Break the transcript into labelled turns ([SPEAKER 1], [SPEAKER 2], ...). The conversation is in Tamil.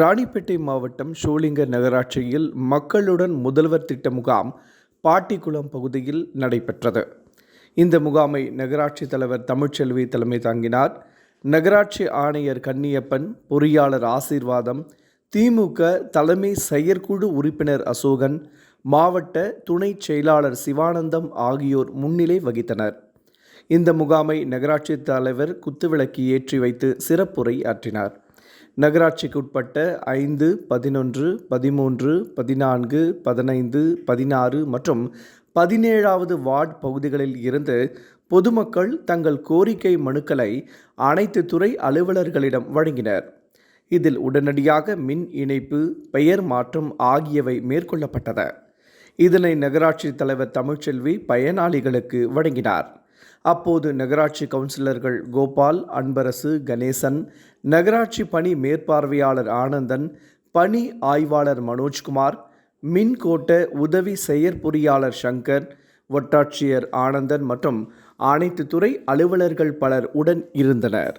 [SPEAKER 1] ராணிப்பேட்டை மாவட்டம் ஷோலிங்க நகராட்சியில் மக்களுடன் முதல்வர் திட்ட முகாம் பாட்டிக்குளம் பகுதியில் நடைபெற்றது. இந்த முகாமை நகராட்சி தலைவர் தமிழ்ச்செல்வி தலைமை தாங்கினார். நகராட்சி ஆணையர் கன்னியப்பன் பொறியாளர் ஆசீர்வாதம் திமுக தலைமை செயற்குழு உறுப்பினர் அசோகன் மாவட்ட துணை செயலாளர் சிவானந்தம் ஆகியோர் முன்னிலை வகித்தனர். இந்த முகாமை நகராட்சி தலைவர் குத்துவிளக்கு ஏற்றி வைத்து சிறப்புரை ஆற்றினார். நகராட்சிக்குட்பட்ட ஐந்து பதினொன்று பதிமூன்று பதினான்கு பதினைந்து பதினாறு மற்றும் பதினேழாவது வார்டு பகுதிகளில் இருந்து பொதுமக்கள் தங்கள் கோரிக்கை மனுக்களை அனைத்து துறை அலுவலர்களிடம் வழங்கினர். இதில் உடனடியாக மின் இணைப்பு பெயர் மாற்றம் ஆகியவை மேற்கொள்ளப்பட்டது இதனை நகராட்சி தலைவர் தமிழ்ச்செல்வி பயனாளிகளுக்கு வழங்கினார். அப்போது நகராட்சி கவுன்சிலர்கள் கோபால் அன்பரசு கணேசன் நகராட்சி பணி மேற்பார்வையாளர் ஆனந்தன் பணி ஆய்வாளர் மனோஜ்குமார் மின் கோட்ட உதவி செயற்பொறியாளர் சங்கர் வட்டாட்சியர் ஆனந்தன் மற்றும் அனைத்து துறை அலுவலர்கள் பலர் உடன் இருந்தனர்.